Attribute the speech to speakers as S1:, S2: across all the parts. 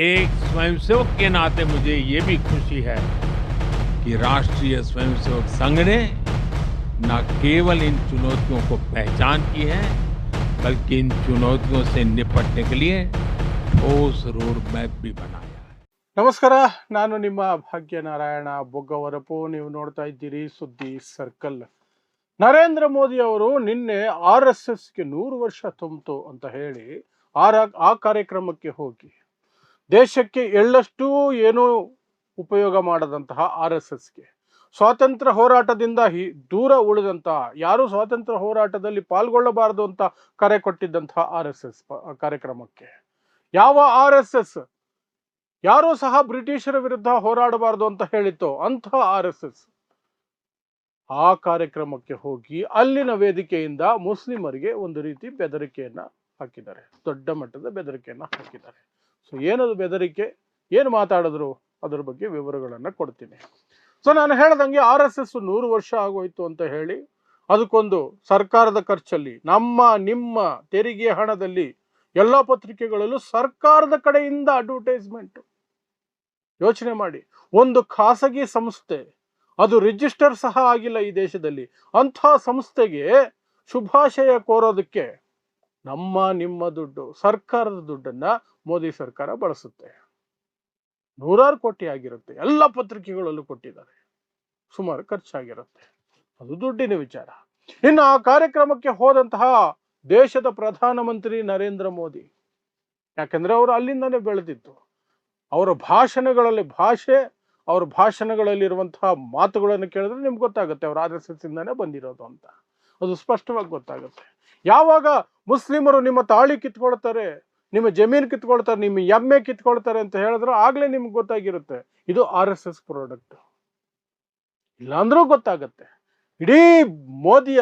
S1: एक स्वयंसेवक के नाते मुझे ये भी खुशी है कि राष्ट्रीय स्वयंसेवक संघ ने न केवल इन चुनौतियों को पहचान की है बल्कि इन चुनौतियों से निपटने के लिए ठोस रोड मैप भी बनाया है
S2: ನಮಸ್ಕಾರ ನಾನು ನಿಮ್ಮ ಭಾಗ್ಯನಾರಾಯಣ ಬೊಗ್ಗವರಪು ನೀವು ನೋಡ್ತಾ ಇದ್ದೀರಿ ಸುದ್ದಿ ಸರ್ಕಲ್ ನರೇಂದ್ರ ಮೋದಿ ಅವರು ನಿನ್ನೆ ಆರ್ ಎಸ್ ಎಸ್ಗೆ ನೂರು ವರ್ಷ ತುಂಬಿತು ಅಂತ ಹೇಳಿ ಆರ ಆ ಕಾರ್ಯಕ್ರಮಕ್ಕೆ ಹೋಗಿ ದೇಶಕ್ಕೆ ಎಳ್ಳಷ್ಟು ಏನೂ ಉಪಯೋಗ ಮಾಡದಂತಹ ಆರ್ ಎಸ್ ಎಸ್ಗೆ. ಸ್ವಾತಂತ್ರ್ಯ ಹೋರಾಟದಿಂದ ಹಿ, ದೂರ ಉಳಿದಂತಹ ಯಾರು ಸ್ವಾತಂತ್ರ್ಯ ಹೋರಾಟದಲ್ಲಿ ಪಾಲ್ಗೊಳ್ಳಬಾರದು ಅಂತ ಕರೆ ಕೊಟ್ಟಿದ್ದಂತಹ ಆರ್ ಎಸ್ ಎಸ್ ಕಾರ್ಯಕ್ರಮಕ್ಕೆ. ಯಾವ ಆರ್ ಎಸ್ ಎಸ್ ಯಾರೂ ಸಹ ಬ್ರಿಟಿಷರ ವಿರುದ್ಧ ಹೋರಾಡಬಾರದು ಅಂತ ಹೇಳಿತ್ತು ಅಂತಹ ಆರ್ ಎಸ್ ಎಸ್ ಆ ಕಾರ್ಯಕ್ರಮಕ್ಕೆ ಹೋಗಿ ಅಲ್ಲಿನ ವೇದಿಕೆಯಿಂದ ಮುಸ್ಲಿಮರಿಗೆ ಒಂದು ರೀತಿ ಬೆದರಿಕೆಯನ್ನ ಹಾಕಿದ್ದಾರೆ, ದೊಡ್ಡ ಮಟ್ಟದ ಬೆದರಿಕೆಯನ್ನ ಹಾಕಿದ್ದಾರೆ. ಸೊ ಏನದು ಬೆದರಿಕೆ? ಏನು ಮಾತಾಡಿದ್ರು? ಅದ್ರ ಬಗ್ಗೆ ವಿವರಗಳನ್ನು ಕೊಡ್ತೀನಿ. ಸೊ ನಾನು ಹೇಳ್ದಂಗೆ ಆರ್ ಎಸ್ ಎಸ್ ನೂರು ವರ್ಷ ಆಗೋಯ್ತು ಅಂತ ಹೇಳಿ, ಅದಕ್ಕೊಂದು ಸರ್ಕಾರದ ಖರ್ಚಲ್ಲಿ, ನಮ್ಮ, ನಿಮ್ಮ ತೆರಿಗೆ ಹಣದಲ್ಲಿ ಎಲ್ಲ ಪತ್ರಿಕೆಗಳಲ್ಲೂ ಸರ್ಕಾರದ ಕಡೆಯಿಂದ ಅಡ್ವರ್ಟೈಸ್ಮೆಂಟ್ ಯೋಚನೆ ಮಾಡಿ. ಒಂದು ಖಾಸಗಿ ಸಂಸ್ಥೆ, ಅದು ರಿಜಿಸ್ಟರ್ ಸಹ ಆಗಿಲ್ಲ ಈ ದೇಶದಲ್ಲಿ. ಅಂಥ ಸಂಸ್ಥೆಗೆ ಶುಭಾಶಯ ಕೋರೋದಕ್ಕೆ ನಮ್ಮ ನಿಮ್ಮ ದುಡ್ಡು, ಸರ್ಕಾರದ ದುಡ್ಡನ್ನ ಮೋದಿ ಸರ್ಕಾರ ಬಳಸುತ್ತೆ. ನೂರಾರು ಕೋಟಿ ಆಗಿರುತ್ತೆ. ಎಲ್ಲ ಪತ್ರಿಕೆಗಳಲ್ಲೂ ಕೊಟ್ಟಿದ್ದಾರೆ. ಸುಮಾರು ಖರ್ಚಾಗಿರುತ್ತೆ. ಅದು ದುಡ್ಡಿನ ವಿಚಾರ. ಇನ್ನು ಆ ಕಾರ್ಯಕ್ರಮಕ್ಕೆ ಹೋದಂತಹ ದೇಶದ ಪ್ರಧಾನಮಂತ್ರಿ ನರೇಂದ್ರ ಮೋದಿ, ಯಾಕಂದ್ರೆ ಅವರು ಅಲ್ಲಿಂದನೇ ಬೆಳೆದಿದ್ದು. ಅವರ ಭಾಷಣಗಳಲ್ಲಿ ಭಾಷೆ, ಅವ್ರ ಭಾಷಣಗಳಲ್ಲಿರುವಂತಹ ಮಾತುಗಳನ್ನು ಕೇಳಿದ್ರೆ ನಿಮ್ಗೆ ಗೊತ್ತಾಗುತ್ತೆ. ಅವ್ರ ಆರ್ ಎಸ್ ಬಂದಿರೋದು ಅಂತ. ಅದು ಸ್ಪಷ್ಟವಾಗಿ ಗೊತ್ತಾಗುತ್ತೆ. ಯಾವಾಗ ಮುಸ್ಲಿಮರು ನಿಮ್ಮ ತಾಳಿ ಕಿತ್ಕೊಳ್ತಾರೆ, ನಿಮ್ಮ ಜಮೀನು ಕಿತ್ಕೊಳ್ತಾರೆ, ನಿಮ್ಮ ಎಮ್ಮೆ ಕಿತ್ಕೊಳ್ತಾರೆ ಅಂತ ಹೇಳಿದ್ರು ಆಗ್ಲೇ ನಿಮ್ಗೆ ಗೊತ್ತಾಗಿರುತ್ತೆ. ಇದು ಆರ್ ಎಸ್ ಎಸ್ ಪ್ರಾಡಕ್ಟ್ ಇಲ್ಲಾಂದ್ರೂ ಗೊತ್ತಾಗತ್ತೆ. ಇಡೀ ಮೋದಿಯ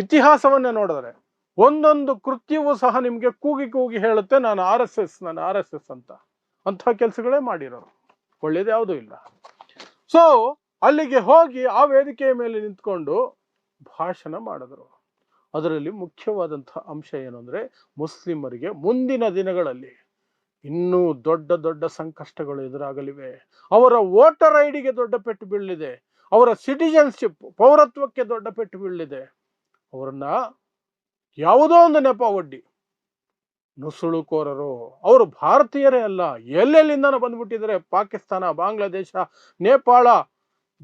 S2: ಇತಿಹಾಸವನ್ನ ನೋಡಿದ್ರೆ ಒಂದೊಂದು ಕೃತ್ಯವೂ ಸಹ ನಿಮ್ಗೆ ಕೂಗಿ ಕೂಗಿ ಹೇಳುತ್ತೆ, ನಾನು ಆರ್ ಎಸ್ ಎಸ್, ನಾನು ಆರ್ ಎಸ್ ಎಸ್ ಅಂತ. ಅಂಥ ಕೆಲಸಗಳೇ ಮಾಡಿರೋರು. ಒಳ್ಳೇದು ಯಾವುದೂ ಇಲ್ಲ. ಸೊ ಅಲ್ಲಿಗೆ ಹೋಗಿ ಆ ವೇದಿಕೆಯ ಮೇಲೆ ನಿಂತ್ಕೊಂಡು ಭಾಷಣ ಮಾಡಿದರು. ಅದರಲ್ಲಿ ಮುಖ್ಯವಾದಂತಹ ಅಂಶ ಏನು ಅಂದರೆ ಮುಸ್ಲಿಮರಿಗೆ ಮುಂದಿನ ದಿನಗಳಲ್ಲಿ ಇನ್ನೂ ದೊಡ್ಡ ದೊಡ್ಡ ಸಂಕಷ್ಟಗಳು ಎದುರಾಗಲಿವೆ. ಅವರ ವೋಟರ್ ಐಡಿಗೆ ದೊಡ್ಡ ಪೆಟ್ಟು ಬೀಳಲಿದೆ. ಅವರ ಸಿಟಿಜನ್ಶಿಪ್ ಪೌರತ್ವಕ್ಕೆ ದೊಡ್ಡ ಪೆಟ್ಟು ಬೀಳಲಿದೆ. ಅವರನ್ನ ಯಾವುದೋ ಒಂದು ನೆಪ ಒಡ್ಡಿ. ನುಸುಳುಕೋರರು. ಅವರು ಭಾರತೀಯರೇ ಅಲ್ಲ. ಎಲ್ಲೆಲ್ಲಿಂದನೂ ಬಂದ್ಬಿಟ್ಟಿದ್ದಾರೆ. ಪಾಕಿಸ್ತಾನ, ಬಾಂಗ್ಲಾದೇಶ, ನೇಪಾಳ,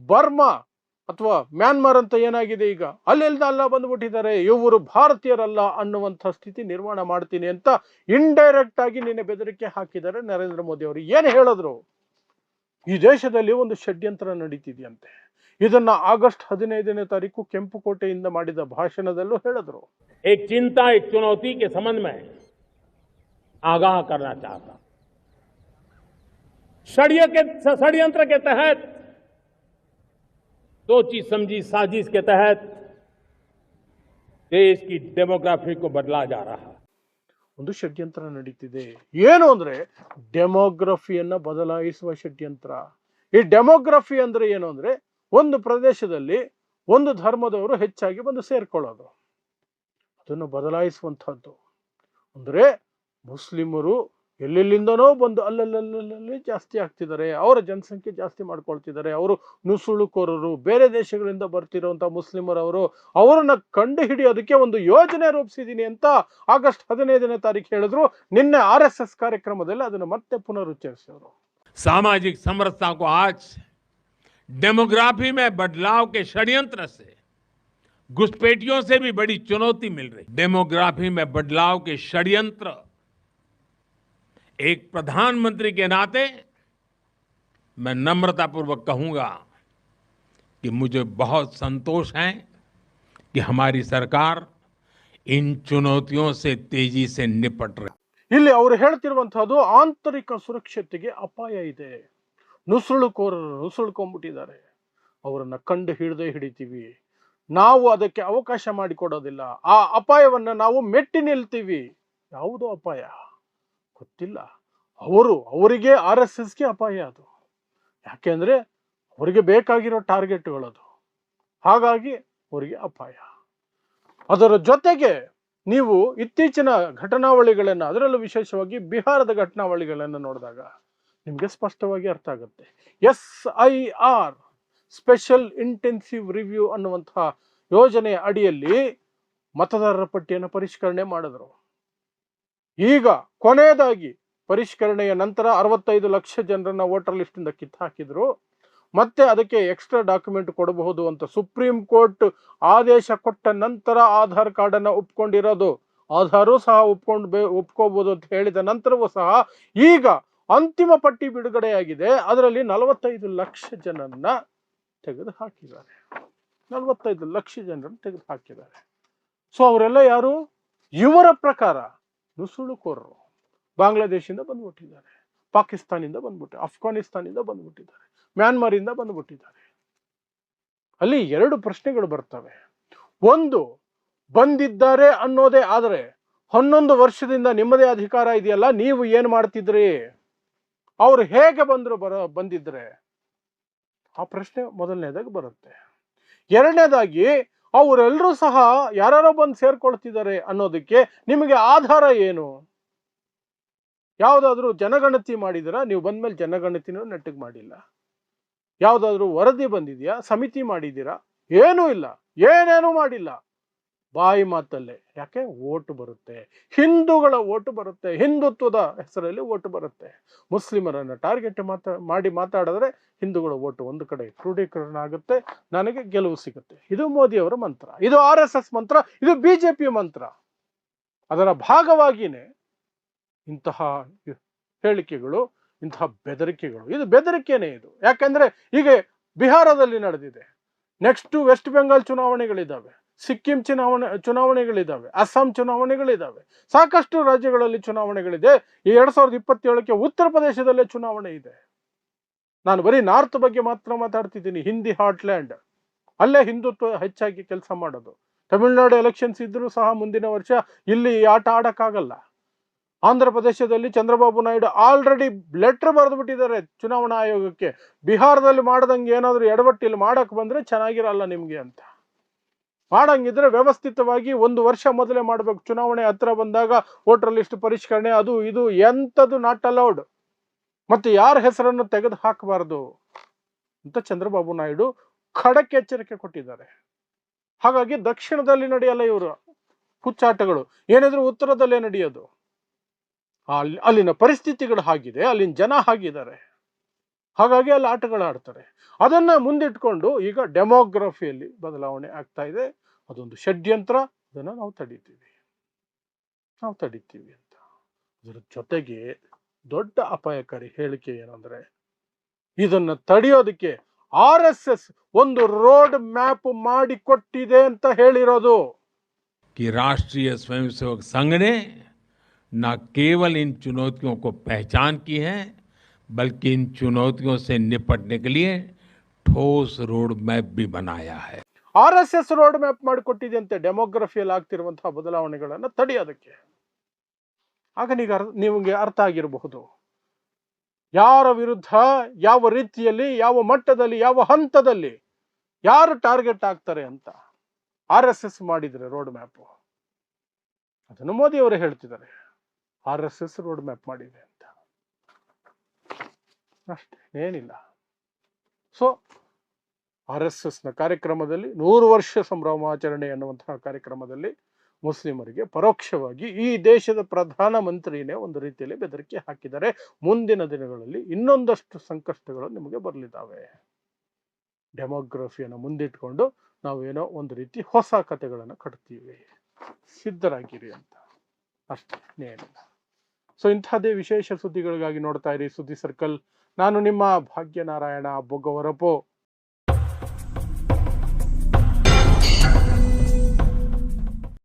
S2: ಬರ್ಮಾ. ಅಥವಾ ಮ್ಯಾನ್ಮಾರ್ ಅಂತ ಏನಾಗಿದೆ ಈಗ ಅಲ್ಲೆಲ್ಲ ಎಲ್ಲ ಬಂದ್ಬಿಟ್ಟಿದ್ದಾರೆ ಇವರು ಭಾರತೀಯರಲ್ಲ ಅನ್ನುವಂಥ ಸ್ಥಿತಿ ನಿರ್ಮಾಣ ಮಾಡ್ತೀನಿ ಅಂತ ಇಂಡೈರೆಕ್ಟ್ ಆಗಿ ನಿನ್ನೆ ಬೆದರಿಕೆ ಹಾಕಿದ್ದಾರೆ ನರೇಂದ್ರ ಮೋದಿ ಅವರು ಏನು ಹೇಳಿದ್ರು ಈ ದೇಶದಲ್ಲಿ ಒಂದು ಷಡ್ಯಂತ್ರ ನಡೀತಿದೆಯಂತೆ ಇದನ್ನ ಆಗಸ್ಟ್ ಹದಿನೈದನೇ ತಾರೀಕು ಕೆಂಪುಕೋಟೆಯಿಂದ ಮಾಡಿದ ಭಾಷಣದಲ್ಲೂ ಹೇಳಿದ್ರು
S1: एक चिंता एक चुनौती के संबंध में आगाह करना चाहता हूं। षड्य के षड्यंत्र के तहत सोची समझी साजिश के तहत देश की डेमोग्राफी को बदला जा रहा है
S2: ಒಂದು ಷಡ್ಯಂತ್ರ ನಡೀತಿದೆ ಏನು ಅಂದ್ರೆ ಡೆಮೋಗ್ರಫಿಯನ್ನ ಬದಲಾಯಿಸುವ ಷಡ್ಯಂತ್ರ ಈ ಡೆಮೋಗ್ರಫಿ ಅಂದ್ರೆ ಏನು ಅಂದ್ರೆ ಒಂದು ಪ್ರದೇಶದಲ್ಲಿ ಒಂದು ಧರ್ಮದವರು ಹೆಚ್ಚಾಗಿ ಬಂದು ಸೇರ್ಕೊಳ್ಳೋದು ಅದನ್ನು ಬದಲಾಯಿಸುವಂತಹದ್ದು ಅಂದ್ರೆ ಮುಸ್ಲಿಮರು ಎಲ್ಲೆಲ್ಲಿಂದನೋ ಬಂದು ಅಲ್ಲಲ್ಲಲ್ಲಲ್ಲಿ ಜಾಸ್ತಿ ಆಗ್ತಿದ್ದಾರೆ ಅವರ ಜನಸಂಖ್ಯೆ ಜಾಸ್ತಿ ಮಾಡ್ಕೊಳ್ತಿದ್ದಾರೆ ಅವರು ನುಸುಳುಕೋರರು ಬೇರೆ ದೇಶಗಳಿಂದ ಬರ್ತಿರುವಂತ ಮುಸ್ಲಿಮರವರು ಅವರನ್ನ ಕಂಡು ಹಿಡಿಯೋದಕ್ಕೆ ಒಂದು ಯೋಜನೆ ರೂಪಿಸಿದ್ದೀನಿ ಅಂತ ಆಗಸ್ಟ್ ಹದಿನೈದನೇ ತಾರೀಕು ಹೇಳಿದ್ರು ನಿನ್ನೆ ಆರ್ ಎಸ್ ಎಸ್ ಕಾರ್ಯಕ್ರಮದಲ್ಲಿ ಅದನ್ನು ಮತ್ತೆ ಪುನರುಚ್ಚರಿಸಿದರು
S1: सामाजिक समरसता को आज डेमोग्राफी में बदलाव के षड्यंत्र से घुसपैठियों से भी बड़ी चुनौती मिल रही डेमोग्राफी में बदलाव के षड्यंत्र एक प्रधानमंत्री के नाते मैं नम्रतापूर्वक कहूंगा कि मुझे बहुत संतोष है कि हमारी सरकार इन चुनौतियों से तेजी से निपट रही
S2: ಇಲ್ಲಿ ಅವರು ಹೇಳ್ತಿರುವಂತಹದ್ದು ಆಂತರಿಕ ಸುರಕ್ಷತೆಗೆ ಅಪಾಯ ಇದೆ ನುಸುಳುಕೋರರು ನುಸುಳ್ಕೊಂಡ್ಬಿಟ್ಟಿದ್ದಾರೆ ಅವರನ್ನ ಕಂಡು ಹಿಡಿದೇ ಹಿಡಿತೀವಿ ನಾವು ಅದಕ್ಕೆ ಅವಕಾಶ ಮಾಡಿಕೊಡೋದಿಲ್ಲ ಆ ಅಪಾಯವನ್ನ ನಾವು ಮೆಟ್ಟಿ ನಿಲ್ತೀವಿ ಯಾವುದೋ ಅಪಾಯ ಗೊತ್ತಿಲ್ಲ. ಅವರು, ಅವರಿಗೆ ಆರ್ ಎಸ್ ಎಸ್ಗೆ ಅಪಾಯ ಅದು. ಯಾಕೆಂದ್ರೆ ಅವರಿಗೆ ಬೇಕಾಗಿರೋ ಟಾರ್ಗೆಟ್ಗಳದು ಹಾಗಾಗಿ ಅವರಿಗೆ ಅಪಾಯ. ಅದರ ಜೊತೆಗೆ ನೀವು ಇತ್ತೀಚಿನ ಘಟನಾವಳಿಗಳನ್ನು, ಅದರಲ್ಲೂ ವಿಶೇಷವಾಗಿ ಬಿಹಾರದ ಘಟನಾವಳಿಗಳನ್ನು ನೋಡಿದಾಗ ನಿಮಗೆ ಸ್ಪಷ್ಟವಾಗಿ ಅರ್ಥ ಆಗುತ್ತೆ. S I R, special intensive review ಅನ್ನುವಂತಹ ಯೋಜನೆಯ ಅಡಿಯಲ್ಲಿ ಮತದಾರರ ಪಟ್ಟಿಯನ್ನು ಪರಿಷ್ಕರಣೆ ಮಾಡಿದ್ರು. ಈಗ ಕೊನೆಯದಾಗಿ ಪರಿಷ್ಕರಣೆಯ ನಂತರ ಅರವತ್ತೈದು ಲಕ್ಷ ಜನರನ್ನ ವೋಟರ್ ಲಿಸ್ಟಿಂದ ಕಿತ್ತು ಹಾಕಿದ್ರು ಮತ್ತೆ ಅದಕ್ಕೆ ಎಕ್ಸ್ಟ್ರಾ ಡಾಕ್ಯುಮೆಂಟ್ ಕೊಡಬಹುದು ಅಂತ ಸುಪ್ರೀಂ ಕೋರ್ಟ್ ಆದೇಶ ಕೊಟ್ಟ ನಂತರ ಆಧಾರ್ ಕಾರ್ಡ್ ಅನ್ನ ಒಪ್ಕೊಂಡಿರೋದು. ಆಧಾರು ಸಹ ಒಪ್ಕೊಂಡು ಒಪ್ಕೋಬಹುದು ಅಂತ ಹೇಳಿದ ನಂತರವೂ ಸಹ ಈಗ ಅಂತಿಮ ಪಟ್ಟಿ ಬಿಡುಗಡೆಯಾಗಿದೆ. ಅದರಲ್ಲಿ ನಲವತ್ತೈದು ಲಕ್ಷ ಜನರನ್ನ ತೆಗೆದು ಹಾಕಿದ್ದಾರೆ ನಲವತ್ತೈದು ಲಕ್ಷ ಜನರನ್ನು ತೆಗೆದು ಹಾಕಿದ್ದಾರೆ ಸೊ ಅವರೆಲ್ಲ ಯಾರು? ಇವರ ಪ್ರಕಾರ ನುಸುಳುಕೋರರು. ಬಾಂಗ್ಲಾದೇಶಿಂದ ಬಂದ್ಬಿಟ್ಟಿದ್ದಾರೆ. ಪಾಕಿಸ್ತಾನಿಂದ ಬಂದ್ಬಿಟ್ಟು, ಅಫ್ಘಾನಿಸ್ತಾನಿಂದ ಬಂದ್ಬಿಟ್ಟಿದ್ದಾರೆ. ಮ್ಯಾನ್ಮಾರಿಂದ ಬಂದ್ಬಿಟ್ಟಿದ್ದಾರೆ. ಅಲ್ಲಿ ಎರಡು ಪ್ರಶ್ನೆಗಳು ಬರ್ತವೆ. ಒಂದು, ಬಂದಿದ್ದಾರೆ ಅನ್ನೋದೇ, ಆದರೆ ಹನ್ನೊಂದು ವರ್ಷದಿಂದ ನಿಮ್ಮದೇ ಅಧಿಕಾರ ಇದೆಯಲ್ಲ, ನೀವು ಏನು ಮಾಡ್ತಿದ್ರಿ? ಅವ್ರು ಹೇಗೆ ಬಂದರು ಬರ, ಬಂದಿದ್ರೆ? ಆ ಪ್ರಶ್ನೆ ಮೊದಲನೇದಾಗಿ ಬರುತ್ತೆ. ಎರಡನೇದಾಗಿ ಅವರೆಲ್ಲರೂ ಸಹ ಯಾರ್ಯಾರೋ ಬಂದು ಸೇರ್ಕೊಳ್ತಿದ್ದಾರೆ ಅನ್ನೋದಕ್ಕೆ ನಿಮಗೆ ಆಧಾರ ಏನು? ಯಾವುದಾದ್ರೂ ಜನಗಣತಿ ಮಾಡಿದಿರಾ ನೀವು ಬಂದ್ಮೇಲೆ ಜನಗಣತಿನೂ ನೆಟ್ಟಿಗೆ ಮಾಡಿಲ್ಲ. ಯಾವುದಾದ್ರೂ ವರದಿ ಬಂದಿದೆಯಾ? ಸಮಿತಿ ಮಾಡಿದ್ದೀರಾ? ಏನೂ ಇಲ್ಲ. ಏನೇನೂ ಮಾಡಿಲ್ಲ. ಬಾಯಿ ಮಾತಲ್ಲೇ. ಯಾಕೆ? ಓಟು ಬರುತ್ತೆ. ಹಿಂದೂಗಳ ಓಟು ಬರುತ್ತೆ. ಹಿಂದುತ್ವದ ಹೆಸರಲ್ಲಿ ಓಟು ಬರುತ್ತೆ. ಮುಸ್ಲಿಮರನ್ನು ಟಾರ್ಗೆಟ್ ಮಾತಾ, ಮಾಡಿ ಮಾತಾಡಿದ್ರೆ ಹಿಂದೂಗಳ ಓಟು ಒಂದು ಕಡೆ ಕ್ರೋಢೀಕರಣ ಆಗುತ್ತೆ, ನನಗೆ ಗೆಲುವು ಸಿಗುತ್ತೆ. ಇದು ಮೋದಿಯವರ ಮಂತ್ರ. ಇದು ಆರ್ ಎಸ್ ಎಸ್ ಮಂತ್ರ. ಇದು ಬಿಜೆಪಿ ಮಂತ್ರ. ಅದರ ಭಾಗವಾಗಿಯೇ ಇಂತಹ ಹೇಳಿಕೆಗಳು, ಇಂತಹ ಬೆದರಿಕೆಗಳು. ಇದು ಬೆದರಿಕೆನೇ ಇದು. ಯಾಕಂದ್ರೆ ಹೀಗೆ ಬಿಹಾರದಲ್ಲಿ ನಡೆದಿದೆ. ನೆಕ್ಸ್ಟ್ ವೆಸ್ಟ್ ಬೆಂಗಾಲ್ ಚುನಾವಣೆಗಳಿದ್ದಾವೆ. ಸಿಕ್ಕಿಂ ಚುನಾವಣೆ, ಚುನಾವಣೆಗಳಿದ್ದಾವೆ, ಅಸ್ಸಾಂ ಚುನಾವಣೆಗಳಿದ್ದಾವೆ, ಸಾಕಷ್ಟು ರಾಜ್ಯಗಳಲ್ಲಿ ಚುನಾವಣೆಗಳಿದೆ. ಈ ಎರಡ್ ಸಾವಿರದ ಇಪ್ಪತ್ತೇಳಕ್ಕೆ ಉತ್ತರ ಪ್ರದೇಶದಲ್ಲೇ ಚುನಾವಣೆ ಇದೆ. ನಾನು ಬರೀ ನಾರ್ತ್ ಬಗ್ಗೆ ಮಾತ್ರ ಮಾತಾಡ್ತಿದ್ದೀನಿ, ಹಿಂದಿ ಹಾರ್ಟ್ಲ್ಯಾಂಡ್ ಅಲ್ಲೇ ಹಿಂದುತ್ವ ಹೆಚ್ಚಾಗಿ ಕೆಲಸ ಮಾಡೋದು. ತಮಿಳುನಾಡು ಎಲೆಕ್ಷನ್ಸ್ ಇದ್ರೂ ಸಹ ಮುಂದಿನ ವರ್ಷ ಇಲ್ಲಿ ಆಟ ಆಡೋಕ್ಕಾಗಲ್ಲ. ಆಂಧ್ರ ಪ್ರದೇಶದಲ್ಲಿ ಚಂದ್ರಬಾಬು ನಾಯ್ಡು ಆಲ್ರೆಡಿ ಲೆಟರ್ ಬರೆದು ಬಿಟ್ಟಿದ್ದಾರೆ ಚುನಾವಣಾ ಆಯೋಗಕ್ಕೆ. ಬಿಹಾರದಲ್ಲಿ ಮಾಡದಂಗೆ ಏನಾದರೂ ಎಡವಟ್ಟಿಲ್ಲಿ ಮಾಡಕ್ ಬಂದ್ರೆ ಚೆನ್ನಾಗಿರಲ್ಲ ನಿಮಗೆ ಅಂತ. ಮಾಡಂಗಿದ್ರೆ ವ್ಯವಸ್ಥಿತವಾಗಿ ಒಂದು ವರ್ಷ ಮೊದಲೇ ಮಾಡ್ಬೇಕು. ಚುನಾವಣೆ ಹತ್ರ ಬಂದಾಗ ವೋಟರ್ ಲಿಸ್ಟ್ ಪರಿಷ್ಕರಣೆ, ಅದು ಇದು ಎಂಥದ್ದು ನಾಟ್ ಅಲೌಡ್ ಮತ್ತೆ ಯಾರ ಹೆಸರನ್ನು ತೆಗೆದು ಹಾಕಬಾರದು ಅಂತ ಚಂದ್ರಬಾಬು ನಾಯ್ಡು ಖಡಕ್ ಎಚ್ಚರಿಕೆ ಕೊಟ್ಟಿದ್ದಾರೆ. ಹಾಗಾಗಿ ದಕ್ಷಿಣದಲ್ಲಿ ನಡೆಯಲ್ಲ ಇವರು ಹುಚ್ಚಾಟಗಳು ಏನಿದ್ರು ಉತ್ತರದಲ್ಲೇ ನಡೆಯೋದು. ಅಲ್ಲಿ, ಅಲ್ಲಿನ ಪರಿಸ್ಥಿತಿಗಳು ಹಾಗಿದೆ, ಅಲ್ಲಿನ ಜನ ಹಾಗಿದ್ದಾರೆ. ಹಾಗಾಗಿ ಅಲ್ಲಿ ಆಟಗಳು ಆಡ್ತಾರೆ ಅದನ್ನ ಮುಂದಿಟ್ಕೊಂಡು ಈಗ ಡೆಮೋಗ್ರಫಿಯಲ್ಲಿ ಬದಲಾವಣೆ ಆಗ್ತಾ ಇದೆ ಅದೊಂದು ಷಡ್ಯಂತ್ರ ಅದನ್ನು ನಾವು ತಡಿತೀವಿ ನಾವು ತಡಿತೀವಿ ಅಂತ ಅದರ ಜೊತೆಗೆ ದೊಡ್ಡ ಅಪಾಯಕಾರಿ ಹೇಳಿಕೆ ಏನಂದ್ರೆ ಇದನ್ನ ತಡೆಯೋದಕ್ಕೆ ಆರ್ ಎಸ್ ಎಸ್ ಒಂದು ರೋಡ್ ಮ್ಯಾಪ್ ಮಾಡಿಕೊಟ್ಟಿದೆ ಅಂತ ಹೇಳಿರೋದು
S1: कि राष्ट्रीय स्वयंसेवक संघ ने न केवल इन चुनौतियों को पहचान की है बल्कि इन चुनौतियों से निपटने के लिए ठोस रोड मैप भी बनाया है
S2: R S S road map ಮಾಡಿಕೊಟ್ಟಿದೆಯಂತೆ ಡೆಮೋಗ್ರಫಿಯಲ್ಲಿ ಆಗ್ತಿರುವಂತಹ ಬದಲಾವಣೆಗಳನ್ನು ತಡೆಯೋದಕ್ಕೆ ಆಗ ನೀಗ ಅರ್- ನಿಮಗೆ ಅರ್ಥ ಆಗಿರಬಹುದು ಯಾರ ವಿರುದ್ಧ ಯಾವ ರೀತಿಯಲ್ಲಿ ಯಾವ ಮಟ್ಟದಲ್ಲಿ ಯಾವ ಹಂತದಲ್ಲಿ ಯಾರು ಟಾರ್ಗೆಟ್ ಆಗ್ತಾರೆ ಅಂತ ಆರ್ ಎಸ್ ಎಸ್ ಮಾಡಿದ್ರೆ ರೋಡ್ ಮ್ಯಾಪ್ ಅದನ್ನು ಮೋದಿ ಅವರು ಹೇಳ್ತಿದ್ದಾರೆ R S S road map ಮಾಡಿದೆ ಅಂತ ಅಷ್ಟೇ, ಏನಿಲ್ಲ. ಸೊ ಆರ್ ಎಸ್ ಎಸ್ನ ಕಾರ್ಯಕ್ರಮದಲ್ಲಿ ನೂರು ವರ್ಷ ಸಂಭ್ರಮಾಚರಣೆ ಅನ್ನುವಂತಹ ಕಾರ್ಯಕ್ರಮದಲ್ಲಿ ಮುಸ್ಲಿಮರಿಗೆ ಪರೋಕ್ಷವಾಗಿ ಈ ದೇಶದ ಪ್ರಧಾನ ಮಂತ್ರಿನೇ ಒಂದು ರೀತಿಯಲ್ಲಿ ಬೆದರಿಕೆ ಹಾಕಿದ್ದಾರೆ ಮುಂದಿನ ದಿನಗಳಲ್ಲಿ ಇನ್ನೊಂದಷ್ಟು ಸಂಕಷ್ಟಗಳು ನಿಮಗೆ ಬರಲಿದ್ದಾವೆ. ಡೆಮೋಗ್ರಫಿಯನ್ನು ಮುಂದಿಟ್ಕೊಂಡು ನಾವೇನೋ ಒಂದು ರೀತಿ ಹೊಸ ಕಥೆಗಳನ್ನು ಕಟ್ತೀವಿ. ಸಿದ್ಧರಾಗಿರಿ ಅಂತ. ಅಷ್ಟೇ, ಏನಿಲ್ಲ. ಸೊ ಇಂಥದ್ದೇ ವಿಶೇಷ ಸುದ್ದಿಗಳಿಗಾಗಿ ನೋಡ್ತಾ ಇರಿ. ಸುದ್ದಿ ಸರ್ಕಲ್ ನಾನು ನಿಮ್ಮ ಭಾಗ್ಯನಾರಾಯಣ ಬೊಗ್ಗವರಪು